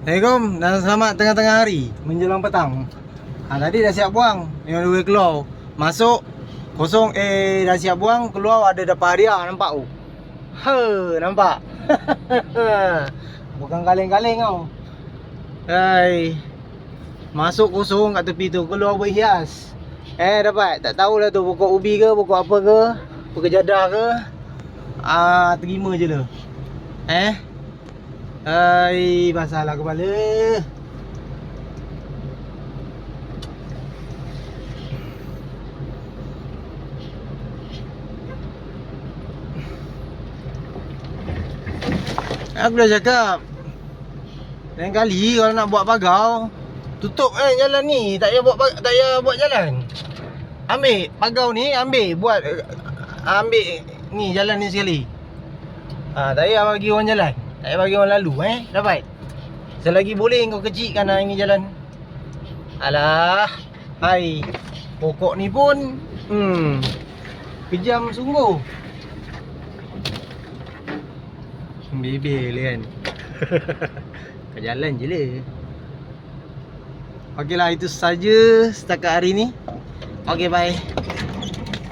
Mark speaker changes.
Speaker 1: Assalamualaikum dan selamat tengah-tengah hari menjelang petang. Ha, tadi dah siap buang. Yang dua keluar. Masuk kosong eh dah siap buang keluar ada dapat hadiah nampak tu. Ha, nampak. Bukan kaleng-kaleng tau. Hai. Masuk kosong kat tepi tu keluar berhias. Eh dapat tak tahulah tu pokok ubi ke pokok apa ke, pokok jadah ke. Ah terima je lah. Eh? Hai, masalah kepala. Aku dah cakap. Lain kali kalau nak buat pagau Tutup eh jalan ni. Tak payah buat, tak payah buat jalan. Ambil pagau ni Ambil Buat eh, Ambil Ni jalan ni sekali. Ha, Tak payah bagi orang jalan Tak payah bagi orang lalu eh? Dapat. Selagi boleh kau kecilkan lah ini jalan. Alah Hai. Pokok ni pun Hmm Kejam sungguh. Bebel kan. Kau jalan je lah Okey lah itu saja setakat hari ni. Okay bye